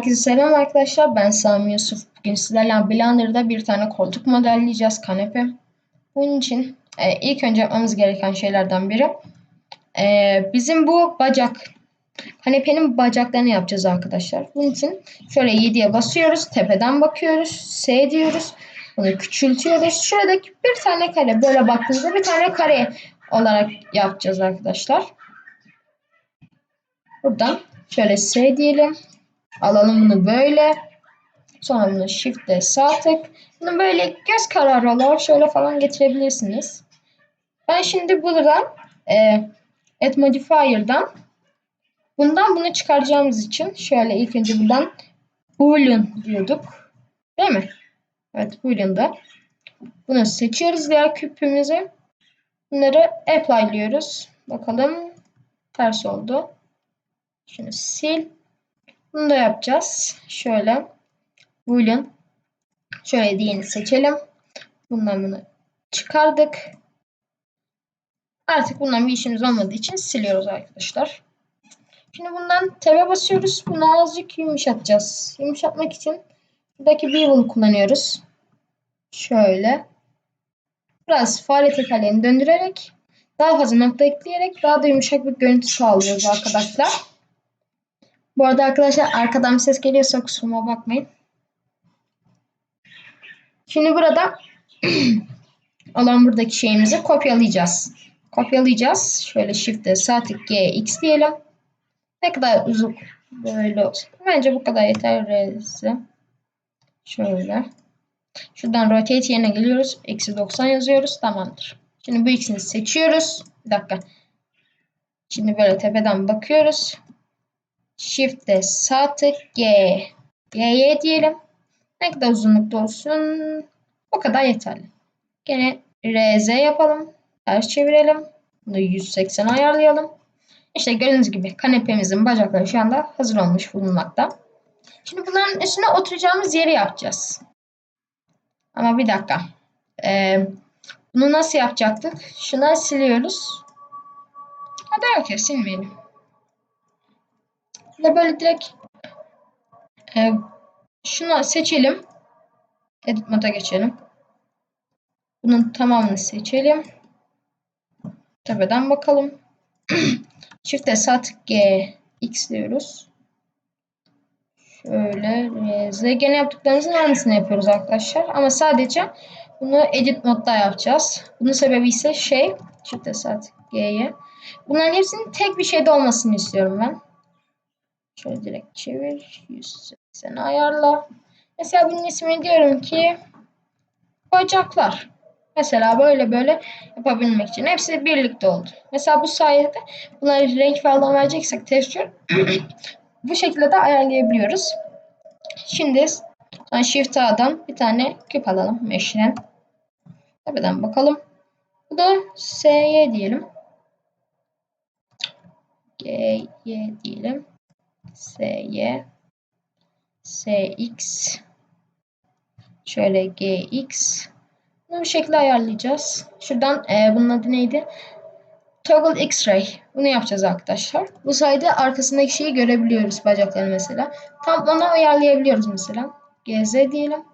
Herkese selam arkadaşlar. Ben Sami Yusuf. Bugün sizlerle Blender'da bir tane koltuk modelleyeceğiz. Kanepe. Bunun için e, ilk önce yapmamız gereken şeylerden biri e, bizim bu bacak kanepenin bacaklarını yapacağız arkadaşlar. Bunun için şöyle 7'ye basıyoruz. Tepeden bakıyoruz. S diyoruz. Bunu küçültüyoruz. Şuradaki bir tane kare böyle baktığınızda bir tane kare olarak yapacağız arkadaşlar. Buradan şöyle S diyelim. Alalım bunu böyle. Sonra bunu shift'le sağ tık. Bunu böyle göz kararı olarak şöyle falan getirebilirsiniz. Ben şimdi buradan e, Add Modifier'dan bundan bunu çıkaracağımız için şöyle ilk önce buradan Boolean diyorduk. Değil mi? Evet Boolean'da. Bunu seçiyoruz diğer küpümüzü. Bunları apply'lıyoruz. Bakalım ters oldu. Şunu sil. Bunu da yapacağız. Şöyle boolean şöyle diğerini seçelim. Bundan bunu çıkardık. Artık bundan bir işimiz olmadığı için siliyoruz arkadaşlar. Şimdi bundan tebe basıyoruz. Bunu azıcık yumuşatacağız. Yumuşatmak için buradaki bevel kullanıyoruz. Şöyle. Biraz fare tekerleğini döndürerek daha fazla nokta ekleyerek daha da yumuşak bir görüntü sağlıyoruz arkadaşlar. Bu arada arkadaşlar arkadan ses geliyorsa kusuruma bakmayın. Şimdi burada olan buradaki şeyimizi kopyalayacağız. Kopyalayacağız. Şöyle shift'e sağ tık G X diyelim. Ne kadar uzun böyle olsun. Bence bu kadar yeter. R'si. Şöyle. Şuradan rotate yerine geliyoruz. Eksi 90 yazıyoruz. Tamamdır. Şimdi bu ikisini seçiyoruz. Bir dakika. Şimdi böyle tepeden bakıyoruz. Shift'e sağ tık G. G'ye diyelim. Ne kadar uzunlukta olsun. O kadar yeterli. Gene RZ yapalım. Ters çevirelim. Bunu 180 ayarlayalım. İşte gördüğünüz gibi kanepemizin bacakları şu anda hazır olmuş bulunmakta. Şimdi bunların üstüne oturacağımız yeri yapacağız. Ama bir dakika. Ee, bunu nasıl yapacaktık? Şuna siliyoruz. Hadi ya silmeyelim. Ve böyle direkt e, şunu seçelim. Edit moda geçelim. Bunun tamamını seçelim. Tepeden bakalım. Çifte sağ tık G X diyoruz. Şöyle Z gene yaptıklarımızın aynısını yapıyoruz arkadaşlar. Ama sadece bunu edit modda yapacağız. Bunun sebebi ise şey çifte sağ tık G'ye. Bunların hepsinin tek bir şeyde olmasını istiyorum ben. Şöyle direkt çevir. 180 ayarla. Mesela bunun ismini diyorum ki bacaklar. Mesela böyle böyle yapabilmek için. Hepsi birlikte oldu. Mesela bu sayede bunlara renk falan vereceksek texture bu şekilde de ayarlayabiliyoruz. Şimdi Shift A'dan bir tane küp alalım. Mesh'den. Tepeden bakalım. Bu da SY diyelim. GY diyelim. SY SX şöyle GX bunu bu şekilde ayarlayacağız. Şuradan e, bunun adı neydi? Toggle X-Ray. Bunu yapacağız arkadaşlar. Bu sayede arkasındaki şeyi görebiliyoruz bacakları mesela. Tam ona ayarlayabiliyoruz mesela. GZ diyelim.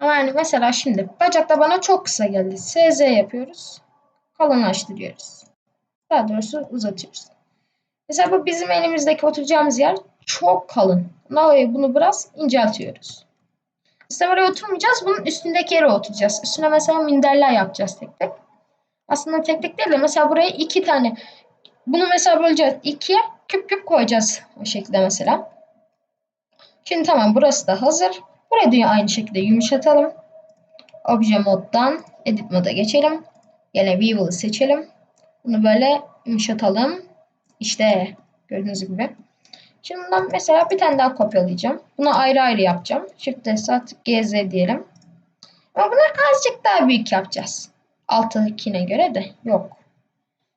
Ama yani mesela şimdi bacakta bana çok kısa geldi. SZ yapıyoruz. Kalınlaştırıyoruz. Daha doğrusu uzatıyoruz. Mesela bu bizim elimizdeki oturacağımız yer çok kalın. Dolayı bunu biraz inceltiyoruz. İşte oraya oturmayacağız. Bunun üstündeki yere oturacağız. Üstüne mesela minderler yapacağız tek tek. Aslında tek tek değil de mesela buraya iki tane. Bunu mesela böleceğiz. ikiye küp küp koyacağız. O şekilde mesela. Şimdi tamam burası da hazır. Burayı da aynı şekilde yumuşatalım. Obje moddan edit moda geçelim. Yine Weevil'ı seçelim. Bunu böyle yumuşatalım. İşte gördüğünüz gibi. Şimdi bundan mesela bir tane daha kopyalayacağım. Bunu ayrı ayrı yapacağım. Shift sat GZ diyelim. Ama bunu azıcık daha büyük yapacağız. Alttakine göre de yok.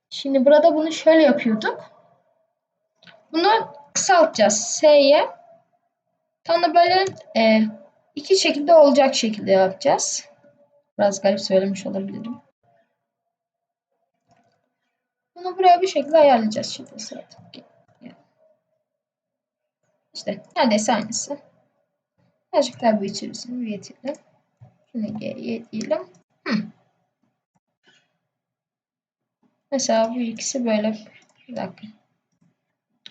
Şimdi burada bunu şöyle yapıyorduk. Bunu kısaltacağız. S'ye tam da böyle e, iki şekilde olacak şekilde yapacağız. Biraz garip söylemiş olabilirim. Bunu buraya bir şekilde ayarlayacağız. Şimdi İşte neredeyse aynısı. Azıcık daha büyütürüz. Büyütelim. Şunu G'ye diyelim. Hı. Mesela bu ikisi böyle. Bir dakika.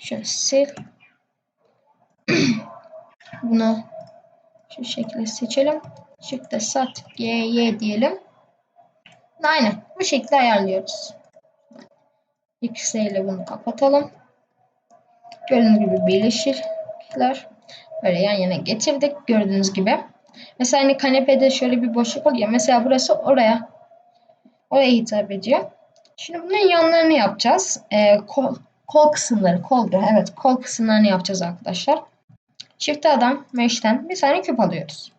Şunu sil. Bunu şu şekilde seçelim. Shift'e sat G'ye diyelim. Aynen. Bu şekilde ayarlıyoruz. X ile bunu kapatalım. Gördüğünüz gibi birleşirler. Böyle yan yana getirdik. Gördüğünüz gibi. Mesela hani kanepede şöyle bir boşluk oluyor. Mesela burası oraya. Oraya hitap ediyor. Şimdi bunun yanlarını yapacağız. Ee, kol, kol kısımları. Kol, evet kol kısımlarını yapacağız arkadaşlar. Çift adam mesh'ten bir tane küp alıyoruz.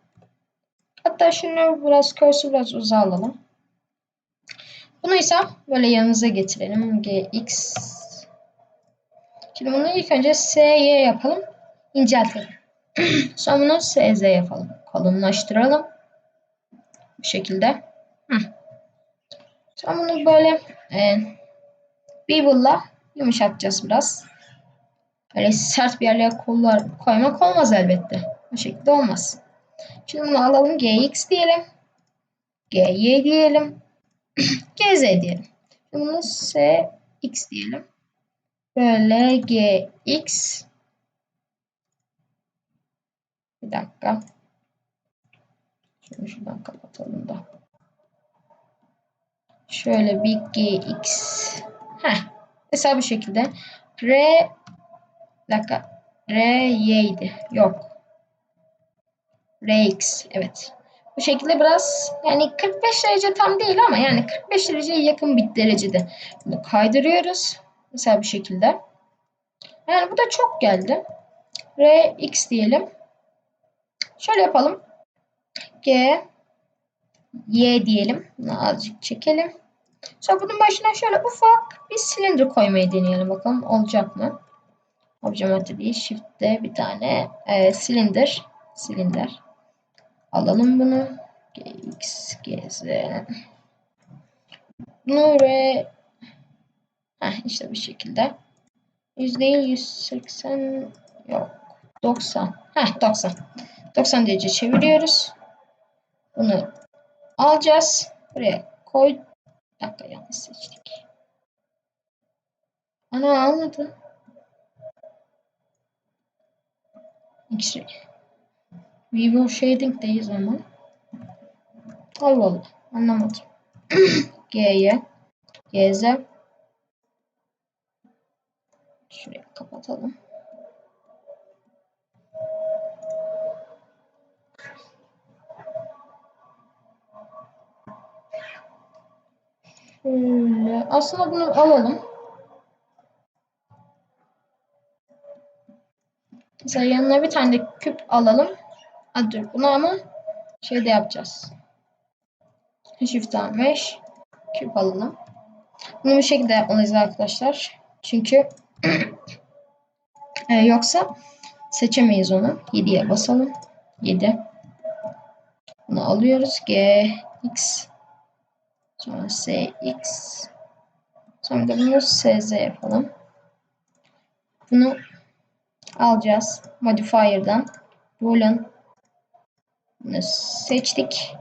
Hatta şunu biraz cursor biraz uzağa alalım. Bunu ise böyle yanımıza getirelim. Gx. Şimdi bunu ilk önce sy yapalım. İnceltelim. Sonra bunu sz yapalım. Kalınlaştıralım. Bu şekilde. Hı. Sonra bunu böyle e, Beavel'la yumuşatacağız biraz. Öyle sert bir yerlere kollar koymak olmaz elbette. Bu şekilde olmaz. Şimdi bunu alalım. Gx diyelim. Gy diyelim. Gz diyelim. Şimdi bunu Sx diyelim. Böyle Gx. Bir dakika. Şunu şuradan kapatalım da. Şöyle bir Gx. Heh. Mesela bu şekilde. R bir dakika. R y'ydi. Yok. Rx. Evet. Bu şekilde biraz yani 45 derece tam değil ama yani 45 dereceye yakın bir derecede bunu kaydırıyoruz. Mesela bu şekilde. Yani bu da çok geldi. Rx diyelim. Şöyle yapalım. G Y diyelim. Bunu azıcık çekelim. Sonra bunun başına şöyle ufak bir silindir koymayı deneyelim bakalım olacak mı? Obje değil. Shift'te bir tane e, silindir. Silindir. Alalım bunu. Gx, gz. Bunu re Heh, işte bu şekilde. Yüz değil 180 yok. 90. Heh 90. 90 derece çeviriyoruz. Bunu alacağız. Buraya koy. Bir dakika yanlış seçtik. Ana anladı. X-ray. Vivo Shading'deyiz ama. Allah Allah. Anlamadım. G'ye. GZ. Şuraya kapatalım. Şöyle. Aslında bunu alalım. Mesela yanına bir tane küp alalım. Hadi dur. Bunu ama şeyde yapacağız. Shift A5 küp alalım. Bunu bu şekilde yapmalıyız arkadaşlar. Çünkü e, yoksa seçemeyiz onu. 7'ye basalım. 7. Bunu alıyoruz. G, X. Sonra S, X. Sonra da bunu SZ yapalım. Bunu alacağız. Modifier'dan. Boolean. Seçtik.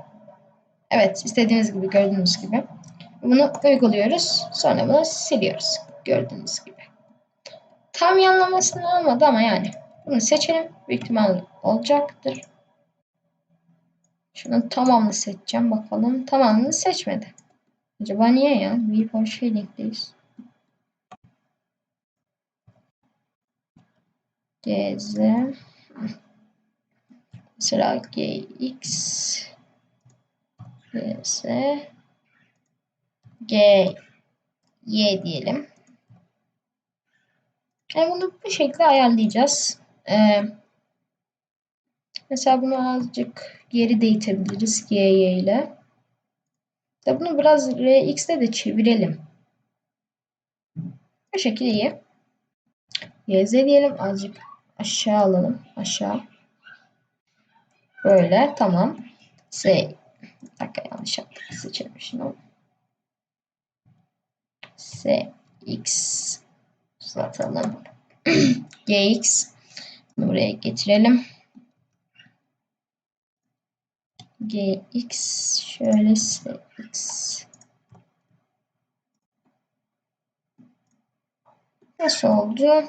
Evet istediğiniz gibi gördüğünüz gibi. Bunu uyguluyoruz. Sonra bunu siliyoruz. Gördüğünüz gibi. Tam yanlamasını olmadı ama yani. Bunu seçelim. Büyük ihtimal olacaktır. Şunun tamamını seçeceğim. Bakalım. Tamamını seçmedi. Acaba niye ya? V4 Shading'deyiz. GZ Mesela GX GS G Y diyelim. Yani bunu bu şekilde ayarlayacağız. Ee, mesela bunu azıcık geri de itebiliriz GY ile. İşte bunu biraz RX'de de çevirelim. Bu şekilde iyi. YZ diyelim azıcık aşağı alalım. Aşağı. Böyle tamam. S bir dakika yanlış yaptık. Seçelim şunu. S X uzatalım. GX buraya getirelim. Gx şöyle x Nasıl oldu?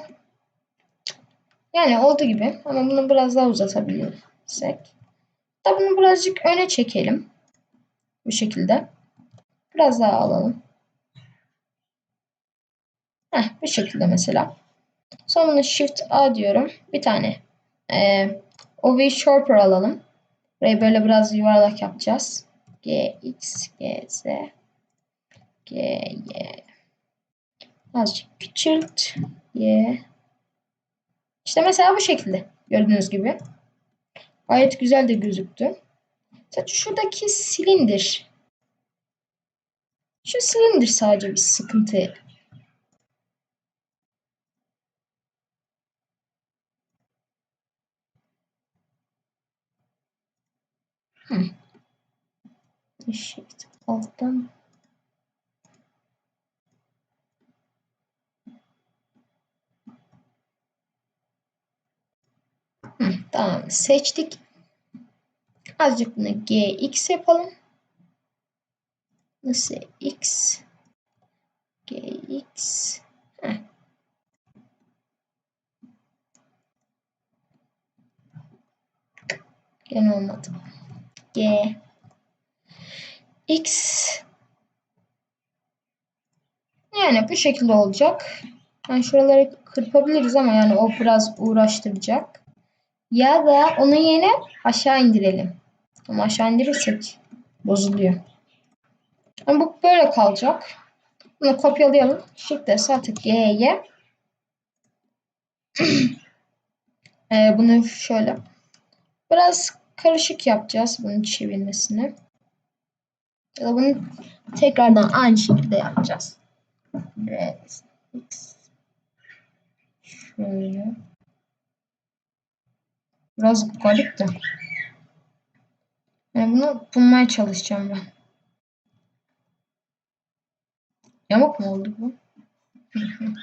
Yani oldu gibi ama bunu biraz daha uzatabilirsek. Da bunu birazcık öne çekelim. Bu şekilde. Biraz daha alalım. Heh, bu şekilde mesela. Sonra Shift A diyorum. Bir tane e, OV Sharper alalım. Burayı böyle biraz yuvarlak yapacağız. G, X, G, Z, G, Y. Azıcık küçült. Y. İşte mesela bu şekilde. Gördüğünüz gibi. Gayet güzel de gözüktü. Sadece şuradaki silindir. Şu silindir sadece bir sıkıntı. Hı. Shift alttan Hı, tamam seçtik. Azıcık bunu gx yapalım. Nasıl x gx Heh. Gene olmadı. G x yani bu şekilde olacak. Yani şuraları kırpabiliriz ama yani o biraz uğraştıracak. Ya da onu yine aşağı indirelim. Ama aşağı indirirsek bozuluyor. Ama bu böyle kalacak. Bunu kopyalayalım. Shift sağ tık G'ye. ee, bunu şöyle biraz karışık yapacağız bunun çevirmesini. Ya da bunu tekrardan aynı şekilde yapacağız. Evet. Şöyle. Biraz garip de. Yani bunu bulmaya çalışacağım ben. Yamuk mu oldu bu?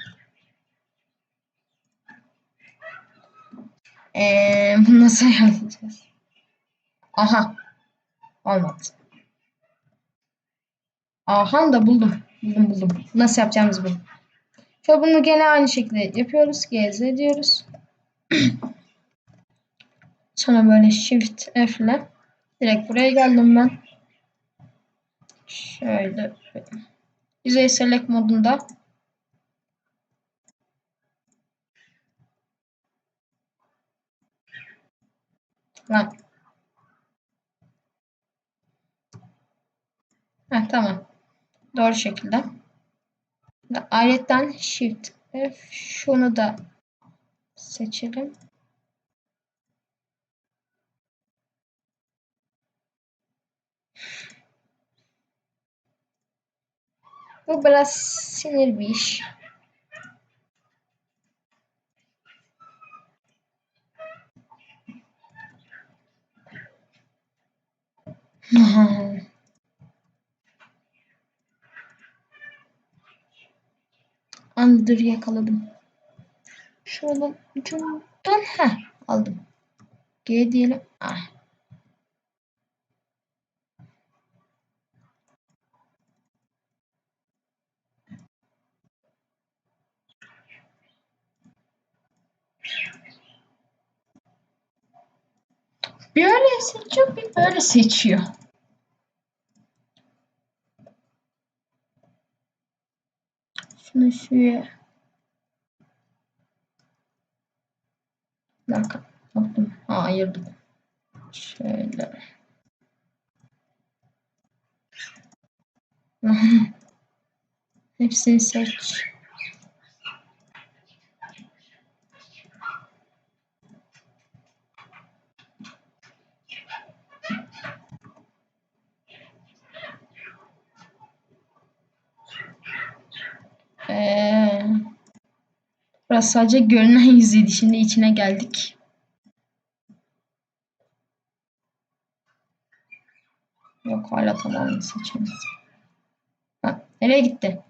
Eee bunu nasıl ayarlayacağız? Aha. Olmadı. Aha da buldum. Buldum buldum. Nasıl yapacağımızı buldum. Şöyle bunu gene aynı şekilde yapıyoruz. GZ diyoruz. Sonra böyle Shift F ile direkt buraya geldim ben. Şöyle yüzey select modunda Lan. Heh, tamam. Doğru şekilde. Ayrıca Shift F şunu da seçelim. Bu biraz sinir bir iş. Andır yakaladım. Şuradan ucundan ha aldım. G diyelim. Ah. Bir öyle seçiyor, bir böyle seçiyor. Şunu şuraya. Bir dakika. Baktım. Ha ayırdım. Şöyle. Hepsini seç. Ee, burası sadece görünen yüzüydü. Şimdi içine geldik. Yok hala tamamını seçemedim. Ha, nereye gitti?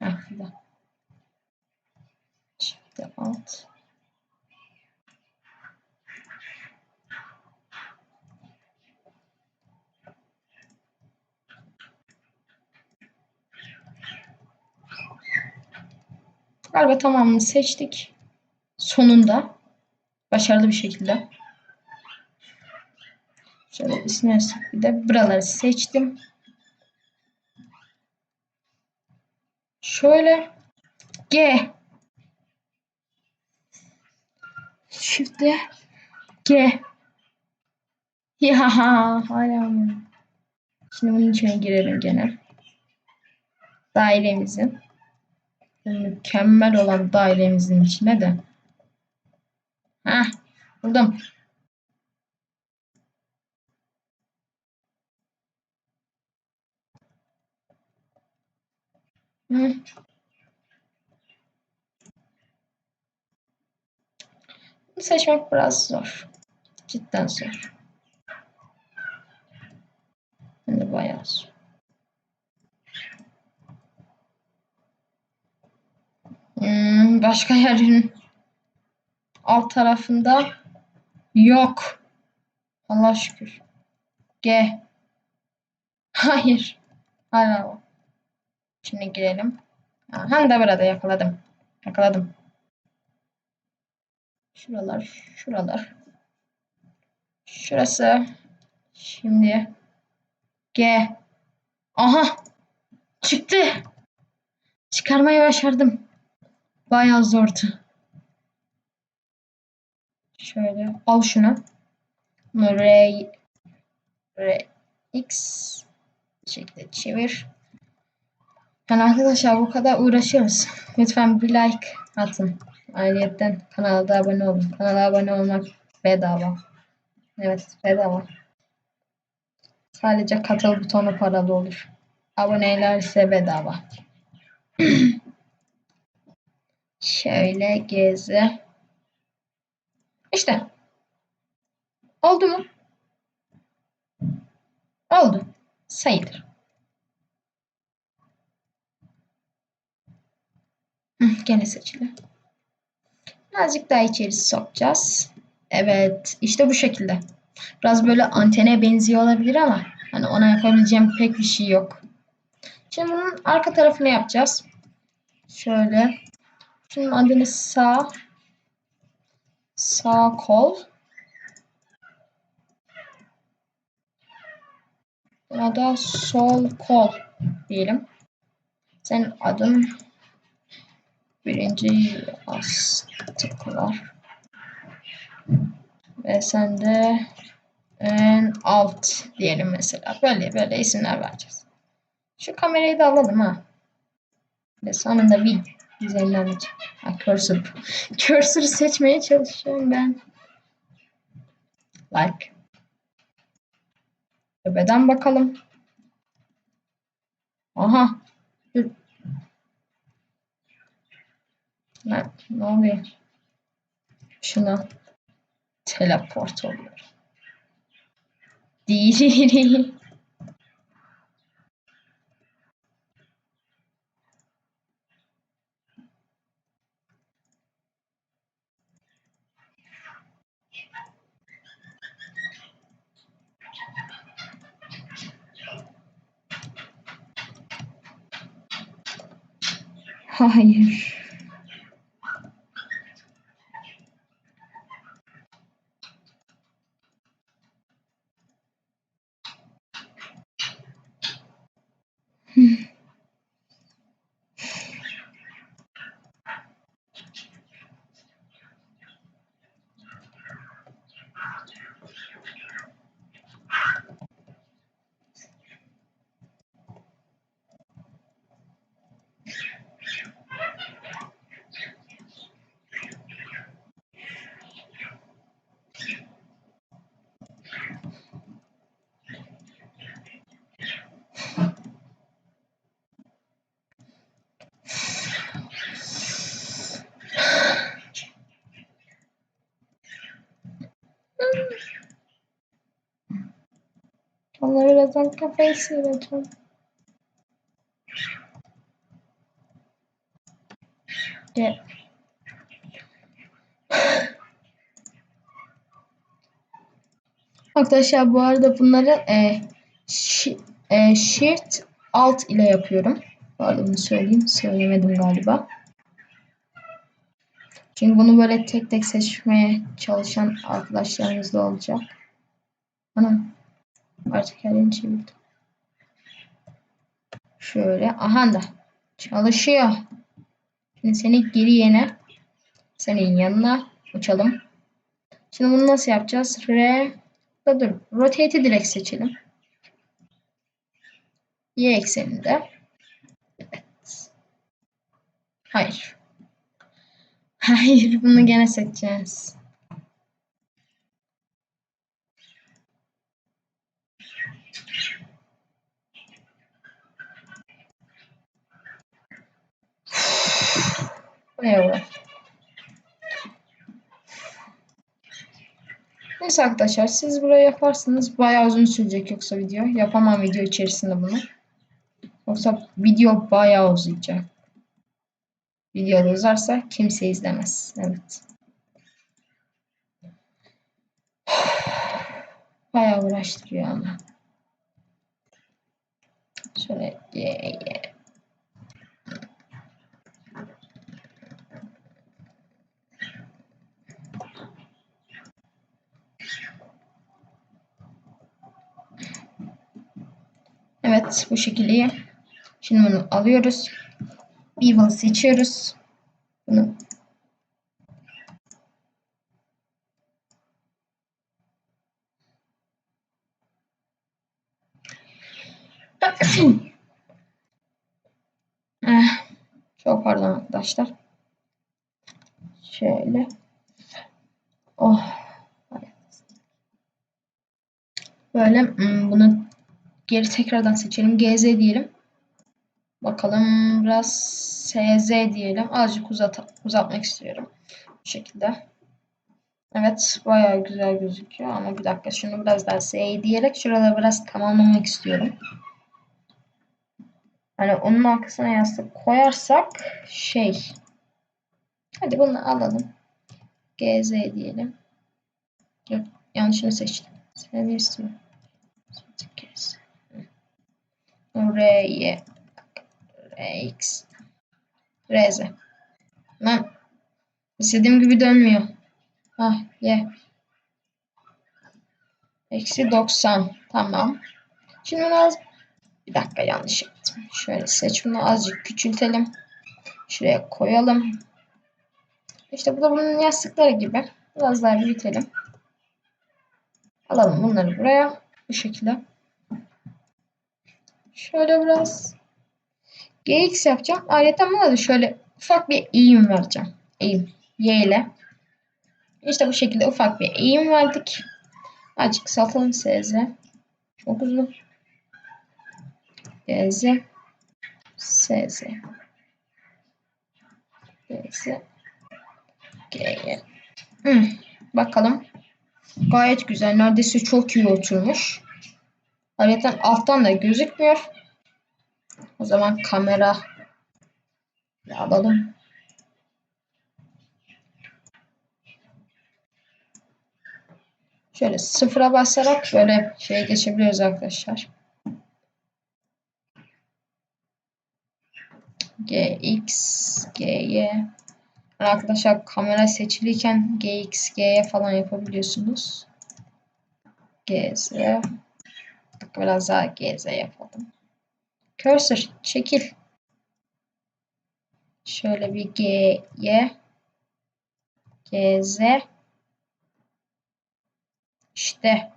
Ha, burada. Şimdi alt. Galiba tamamını seçtik. Sonunda. Başarılı bir şekilde. Şöyle ismini bir de buraları seçtim. Şöyle G Shift'le G Ya hala mı? Şimdi bunun içine girelim gene. Dairemizin mükemmel olan dairemizin içine de. Heh, buldum. Hı. Seçmek biraz zor. Cidden zor. De bayağı zor. Hmm, başka yerin alt tarafında yok. Allah şükür. G. Hayır. Hala. Şimdi girelim. Ha, hem de burada yakaladım. Yakaladım. Şuralar, şuralar. Şurası. Şimdi G. Aha! Çıktı. Çıkarmayı başardım. Bayağı zordu. Şöyle al şunu. R, R X şekilde çevir. Yani arkadaşlar bu kadar uğraşıyoruz. Lütfen bir like atın. Ayrıca kanala da abone olun. Kanala abone olmak bedava. Evet bedava. Sadece katıl butonu paralı olur. Aboneler ise bedava. Şöyle gezi. İşte. Oldu mu? Oldu. Sayılır. Hı, gene seçili. Birazcık daha içeri sokacağız. Evet. işte bu şekilde. Biraz böyle antene benziyor olabilir ama hani ona yapabileceğim pek bir şey yok. Şimdi bunun arka tarafını yapacağız. Şöyle. Şunun adını sağ sağ kol. Buna da sol kol diyelim. Senin adın birinci yastıklar. Ve sen de en alt diyelim mesela. Böyle böyle isimler vereceğiz. Şu kamerayı da alalım ha. Ve sonunda bir üzerinden ha, cursor. Cursor'ı seçmeye çalışıyorum ben. Like. Tepeden bakalım. Aha. Ne, ne oluyor? Şuna teleport oluyor. Değil. Hayır. Onları birazdan kafayı sıyıracağım. Gel. Arkadaşlar bu arada bunları e, şi, e, Shift Alt ile yapıyorum. Bu arada bunu söyleyeyim. Söylemedim galiba. Çünkü bunu böyle tek tek seçmeye çalışan arkadaşlarımız da olacak. Ana artık elini çevirdim. Şöyle aha da çalışıyor. Şimdi seni geri yene senin yanına uçalım. Şimdi bunu nasıl yapacağız? R da dur. Rotate'i direkt seçelim. Y ekseninde. Evet. Hayır. Hayır, bunu gene seçeceğiz. Evet. Neyse arkadaşlar siz burayı yaparsınız. Bayağı uzun sürecek yoksa video. Yapamam video içerisinde bunu. Yoksa video bayağı uzayacak. Video uzarsa kimse izlemez. Evet. Bayağı uğraştırıyor ama. Şöyle Evet bu şekilde. Şimdi bunu alıyoruz. Beagle seçiyoruz. Bunu Eh, Çok pardon arkadaşlar. Şöyle. Oh. Böyle hmm, bunu geri tekrardan seçelim. GZ diyelim. Bakalım biraz SZ diyelim. Azıcık uzat uzatmak istiyorum. Bu şekilde. Evet bayağı güzel gözüküyor ama bir dakika şunu biraz daha S diyerek şurada biraz tamamlamak istiyorum. Hani onun arkasına yastık koyarsak şey. Hadi bunu alalım. GZ diyelim. Yok yanlışını seçtim. Seni istiyorum. GZ. R'ye Rx RZ. Lan istediğim gibi dönmüyor. Ah ye. Eksi 90. Tamam. Şimdi biraz bir dakika yanlış yaptım. Şöyle seç bunu azıcık küçültelim. Şuraya koyalım. İşte bu da bunun yastıkları gibi. Biraz daha büyütelim. Alalım bunları buraya. Bu şekilde. Şöyle biraz GX yapacağım. Ayrıca buna da şöyle ufak bir eğim vereceğim. Eğim. Y ile. İşte bu şekilde ufak bir eğim verdik. Azıcık kısaltalım SZ. Çok uzun. DZ. SZ. DZ. GY. Hmm, bakalım. Gayet güzel. Neredeyse çok iyi oturmuş. Ayrıca alttan da gözükmüyor. O zaman kamera alalım. Şöyle sıfıra basarak böyle şeye geçebiliyoruz arkadaşlar. GX, GY. Arkadaşlar kamera seçiliyken GX, G'ye falan yapabiliyorsunuz. GZ. Biraz daha GZ yapalım. Cursor çekil. Şöyle bir G, Y, GZ. İşte.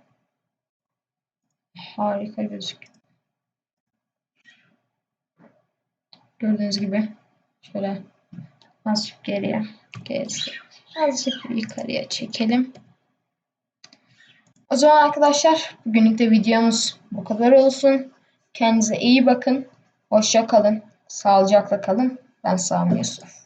Harika gözüküyor. Gördüğünüz gibi. Şöyle azıcık geriye GZ. Azıcık yukarıya çekelim. O zaman arkadaşlar bugünlük de videomuz bu kadar olsun. Kendinize iyi bakın. Hoşça kalın. Sağlıcakla kalın. Ben Sami Yusuf.